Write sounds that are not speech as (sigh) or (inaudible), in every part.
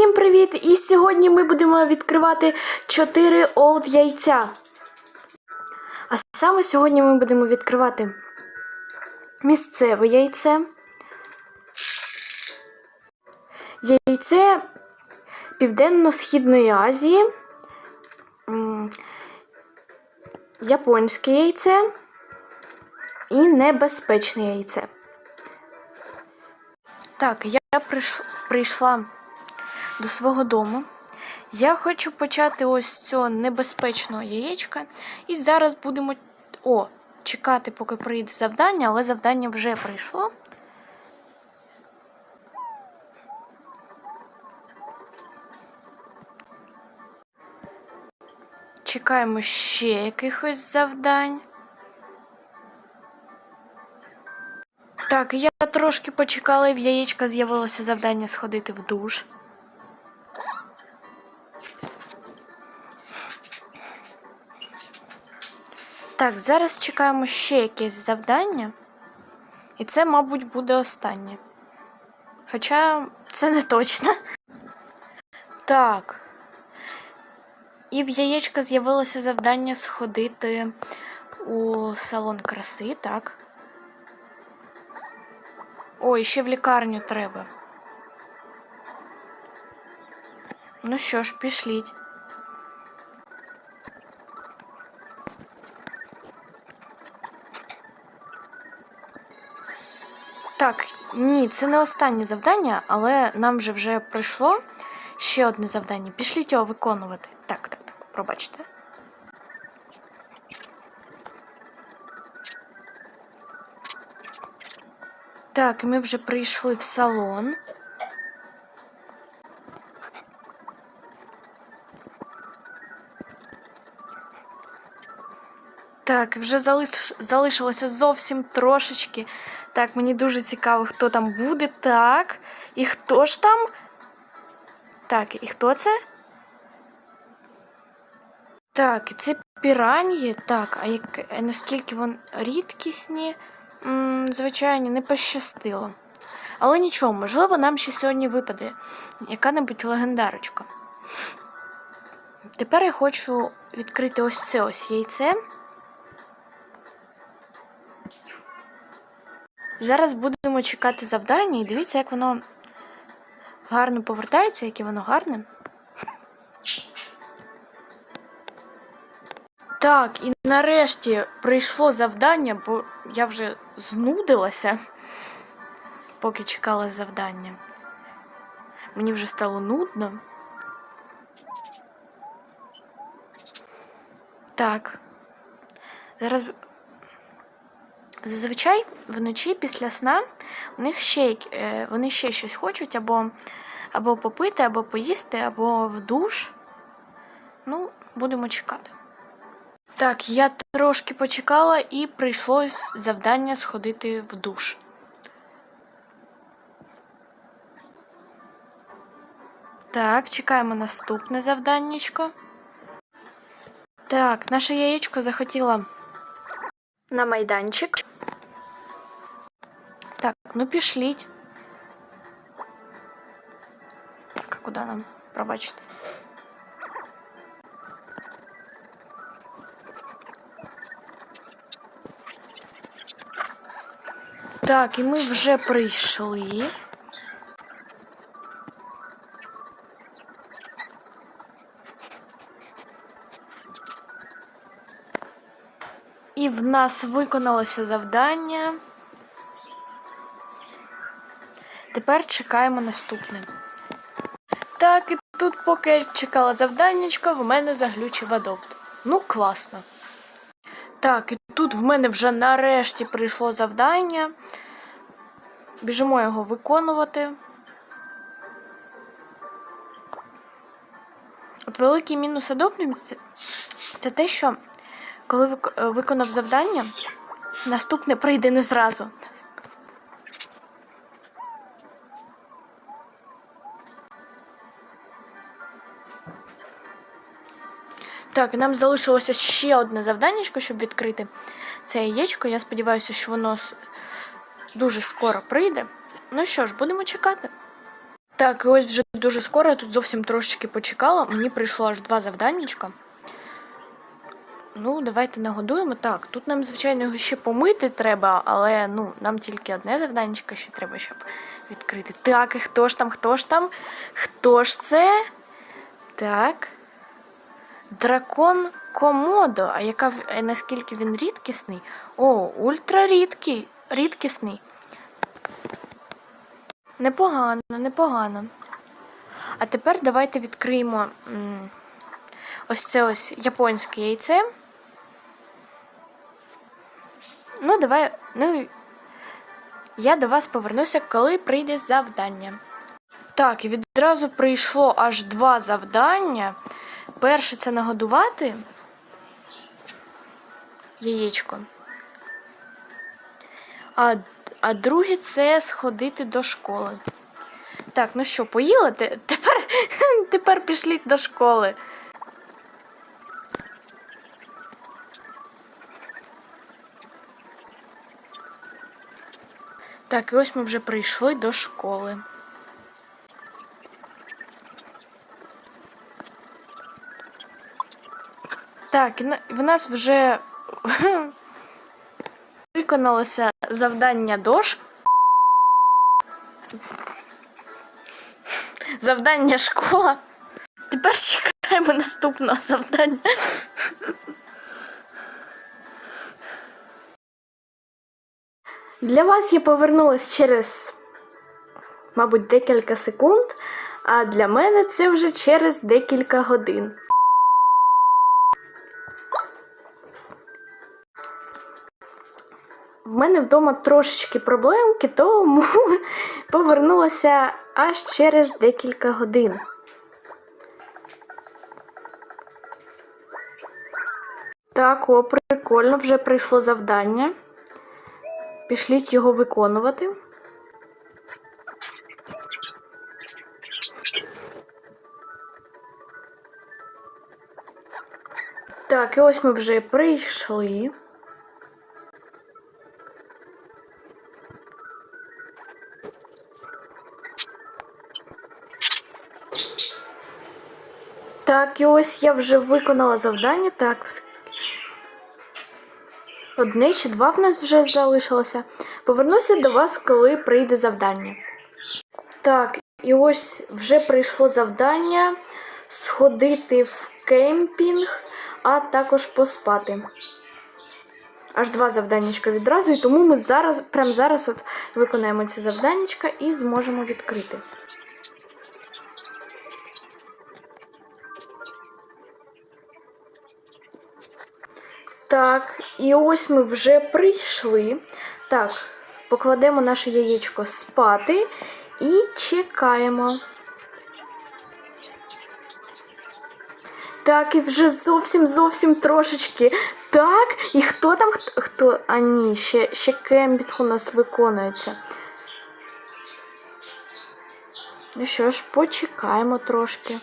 Всім привіт! І сьогодні ми будемо відкривати 4 олд яйця. А саме сьогодні ми будемо відкривати місцеве яйце, яйце Південно-Східної Азії, японське яйце і небезпечне яйце. Так, я прийшла до свого дому. Я хочу почати ось цього небезпечного яєчка. І зараз будемо о, чекати, поки прийде завдання, але завдання вже прийшло. Чекаємо ще якихось завдань. Так, я трошки почекала, і в яєчка з'явилося завдання сходити в душ. Так, зараз чекаємо ще якесь завдання. І це, мабуть, буде останнє. Хоча це не точно. Так. І в яєчка з'явилося завдання сходити у салон краси, так. Ой, ще в лікарню треба. Ну що ж, пішліть. Так, ні, це не останнє завдання, але нам же вже прийшло ще одне завдання. Пішліть його виконувати. Так, так, так, пробачте. Так, ми вже прийшли в салон. Так, вже залиш... залишилося зовсім трошечки. Так, мені дуже цікаво, хто там буде. Так. І хто ж там? Так, і хто це? Так, і це піраньї. Так, а як... наскільки вони рідкісні? М, звичайно, не пощастило. Але нічого, можливо, нам ще сьогодні випаде яка-небудь легендарочка. Тепер я хочу відкрити ось це ось яйце. Зараз будемо чекати завдання і дивіться, як воно гарно повертається, яке воно гарне. Так, і нарешті прийшло завдання, бо я вже знудилася, поки чекала завдання. Мені вже стало нудно. Так. Зараз Зазвичай вночі після сна у них ще, е, вони ще щось хочуть або, або попити, або поїсти, або в душ. Ну, будемо чекати. Так, я трошки почекала і прийшлось завдання сходити в душ. Так, чекаємо наступне завданнячко. Так, наше яєчко захотіло на майданчик. Так, ну пішліть. Так, а куди нам? Пробачте. Так, і ми вже прийшли. І в нас виконалося завдання. Тепер чекаємо наступне. Так, і тут, поки я чекала завданнячка, в мене заглючив адопт. Ну, класно. Так, і тут в мене вже нарешті прийшло завдання. Біжимо його виконувати. От великий мінус адоптів це, це те, що коли е, виконав завдання, наступне прийде не зразу. Так, нам залишилося ще одне завданнячко, щоб відкрити це яєчко. Я сподіваюся, що воно дуже скоро прийде. Ну що ж, будемо чекати. Так, і ось вже дуже скоро, я тут зовсім трошечки почекала. Мені прийшло аж два завданнячка. Ну, давайте нагодуємо. Так, тут нам, звичайно, ще помити треба, але ну, нам тільки одне завданнячко ще треба, щоб відкрити. Так, і хто ж там, хто ж там? Хто ж це? Так. Дракон Комодо. А яка наскільки він рідкісний? О, ультрарідкий, рідкісний. Непогано, непогано. А тепер давайте відкриємо ось це ось японське яйце. Ну, давай. Ну, я до вас повернуся, коли прийде завдання. Так, і відразу прийшло аж два завдання. Перше це нагодувати яєчко. А, а друге це сходити до школи. Так, ну що, поїли? Те- Тепер, (laughs) тепер пішліть до школи. Так, і ось ми вже прийшли до школи. Так, в нас вже (laughs) виконалося завдання дош. Завдання школа. Тепер чекаємо наступного завдання. Для вас я повернулась через, мабуть, декілька секунд, а для мене це вже через декілька годин. В мене вдома трошечки проблемки, тому (laughs) повернулася аж через декілька годин. Так, о, прикольно, вже прийшло завдання. Пішліть його виконувати. Так, і ось ми вже прийшли. Так, і ось я вже виконала завдання. Так. Одне чи два в нас вже залишилося. Повернуся до вас, коли прийде завдання. Так, і ось вже прийшло завдання сходити в кемпінг, а також поспати. Аж два завданнячка відразу, і тому ми зараз, прямо зараз от виконаємо ці завданнячка і зможемо відкрити. Так, і ось ми вже прийшли. Так, покладемо наше яєчко спати і чекаємо. Так, і вже зовсім зовсім трошечки. Так, і хто там? Хто? А ні, ще, ще кембіт у нас виконується. Ну що ж, почекаємо трошки.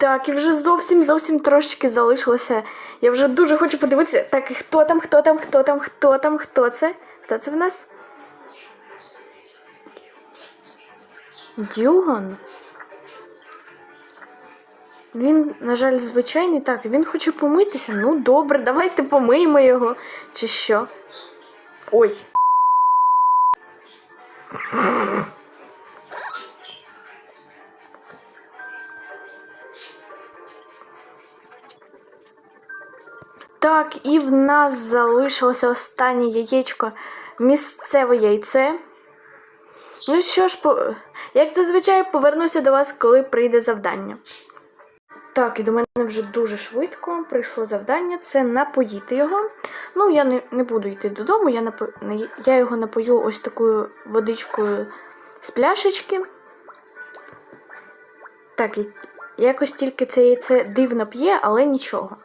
Так, і вже зовсім зовсім трошечки залишилося. Я вже дуже хочу подивитися. Так, і хто там, хто там, хто там, хто там, хто це? Хто це в нас? Дюган. Він, на жаль, звичайний так, він хоче помитися. Ну, добре, давайте помиємо його. Чи що? Ой. Так, і в нас залишилося останнє яєчко місцеве яйце. Ну що ж, як зазвичай, повернуся до вас, коли прийде завдання. Так, і до мене вже дуже швидко прийшло завдання це напоїти його. Ну, я не, не буду йти додому, я, напо... я його напою ось такою водичкою з пляшечки. Так, якось тільки це яйце дивно п'є, але нічого.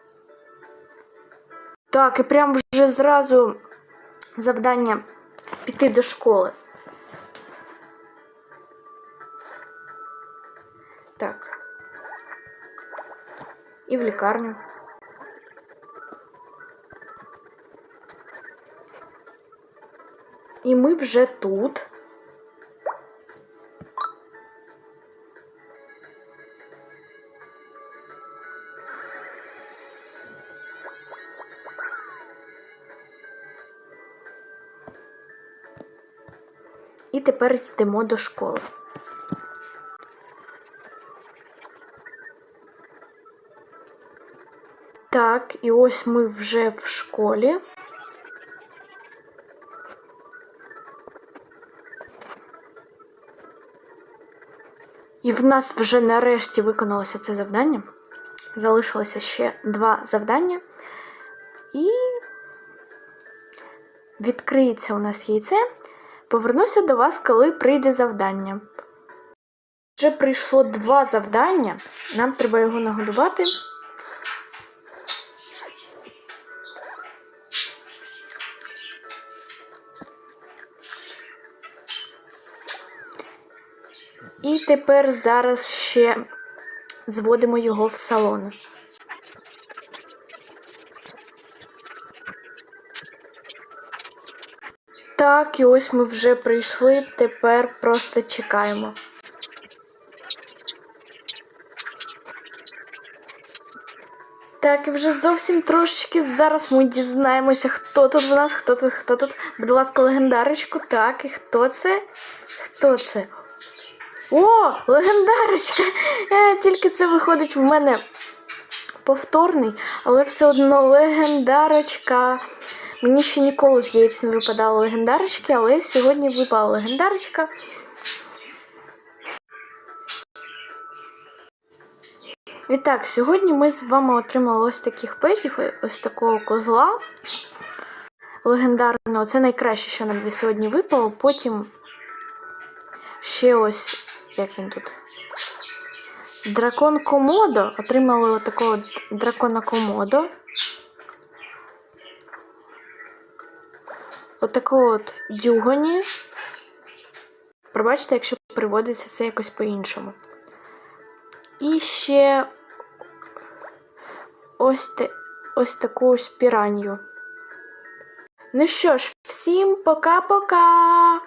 Так, і прям вже зразу завдання піти до школи. Так. І в лікарню. І ми вже тут. І тепер йдемо до школи. Так, і ось ми вже в школі. І в нас вже нарешті виконалося це завдання. Залишилося ще два завдання. І відкриється у нас яйце. Повернуся до вас, коли прийде завдання. Вже прийшло два завдання. Нам треба його нагодувати. І тепер зараз ще зводимо його в салон. Так, і ось ми вже прийшли, тепер просто чекаємо. Так, і вже зовсім трошечки зараз ми дізнаємося, хто тут у нас, хто тут, хто тут. Будь ласка, легендарочку. Так, і хто це? Хто це? О, легендарочка! Е, тільки це виходить в мене повторний, але все одно легендарочка. Мені ще ніколи з яєць не випадало легендарочки, але сьогодні випала легендарочка. І так, сьогодні ми з вами отримали ось таких петів, ось такого козла легендарного. Це найкраще, що нам за сьогодні випало. Потім ще ось, як він тут. Дракон Комодо. Отримали отакого дракона Комодо. Отакого от дюгоні. Пробачте, якщо приводиться це якось по-іншому. І ще ось, те, ось таку ось піранью. Ну що ж, всім пока-пока!